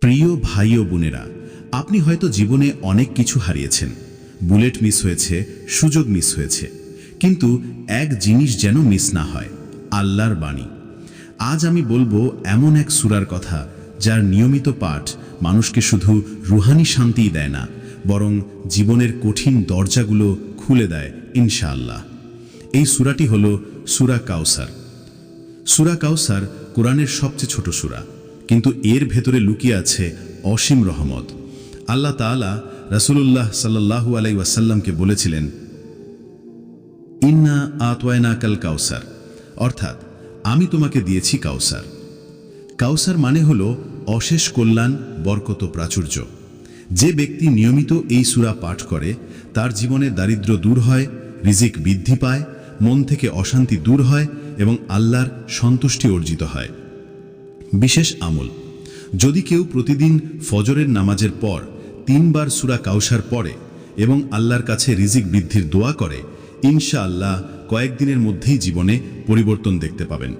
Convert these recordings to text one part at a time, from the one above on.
প্রিয় ভাই ও বোনেরা, আপনি হয়তো জীবনে অনেক কিছু হারিয়েছেন। বুলেট মিস হয়েছে, সুযোগ মিস হয়েছে। কিন্তু এক জিনিস যেন মিস না হয়, আল্লাহর বাণী। আজ আমি বলব এমন এক সুরার কথা, যার নিয়মিত পাঠ মানুষকে শুধু রুহানি শান্তিই দেয় না, বরং জীবনের কঠিন দরজাগুলো খুলে দেয় ইনশাআল্লাহ। এই সুরাটি হল সুরা কাউসার। সুরা কাউসার কোরআনের সবচেয়ে ছোট সুরা। কিন্তু এর ভেতরে লুকিয়ে আছে অসীম রহমত। আল্লাহ তাআলা রাসূলুল্লাহ সাল্লাল্লাহু আলাই ওয়াসাল্লামকে বলেছিলেন, ইন্না আতওয়ায়না কাল কাউসার অর্থাৎ, আমি তোমাকে দিয়েছি কাউসার কাউসার মানে হল অশেষ কল্যাণ, বরকত প্রাচুর্য। যে ব্যক্তি নিয়মিত এই সূরা পাঠ করে, তার জীবনে দারিদ্র্য দূর হয়, রিজিক বৃদ্ধি পায়, মন থেকে অশান্তি দূর হয় এবং আল্লাহর সন্তুষ্টি অর্জিত হয়। বিশেষ আমল। যদি কেউ প্রতিদিন ফজরের নামাজের পর তিনবার সুরা কাউসার পরে এবং আল্লাহর কাছে রিজিক বৃদ্ধির দোয়া করে ইনশা আল্লাহ কয়েকদিনের মধ্যেই জীবনে পরিবর্তন দেখতে পাবেন।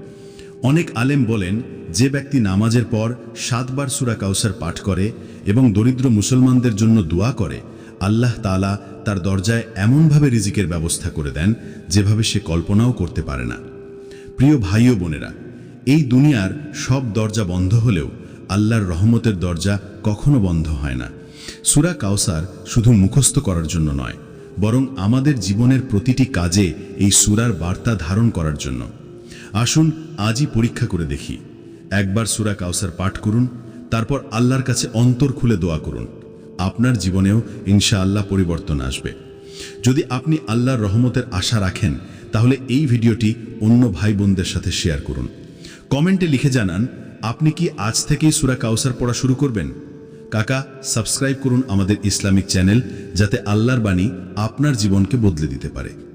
অনেক আলেম বলেন, যে ব্যক্তি নামাজের পর সাতবার সুরা কাউসার পাঠ করে এবং দরিদ্র মুসলমানদের জন্য দোয়া করে, আল্লাহ তাআলা তার দরজায় এমনভাবে রিজিকের ব্যবস্থা করে দেন যেভাবে সে কল্পনাও করতে পারে না। প্রিয় ভাই ও বোনেরা এই দুনিয়ার সব দরজা বন্ধ হলেও আল্লাহর রহমতের দরজা কখনো বন্ধ হয় না। সুরা কাউসার শুধু মুখস্থ করার জন্য নয়, বরং আমাদের জীবনের প্রতিটি কাজে এই সুরার বার্তা ধারণ করার জন্য। আসুন আজই পরীক্ষা করে দেখি। একবার সুরা কাউসার পাঠ করুন, তারপর আল্লাহর কাছে অন্তর খুলে দোয়া করুন। আপনার জীবনেও ইনশাআল্লাহ পরিবর্তন আসবে। যদি আপনি আল্লাহর রহমতের আশা রাখেন, তাহলে এই ভিডিওটি অন্য ভাই বোনদের সাথে শেয়ার করুন। কমেন্টে লিখে জানান, আপনি কি আজ থেকেই সুরা কাউসার পড়া শুরু করবেন? কাকা, সাবস্ক্রাইব করুন আমাদের ইসলামিক চ্যানেল যাতে আল্লাহর বাণী আপনার জীবনকে বদলে দিতে পারে।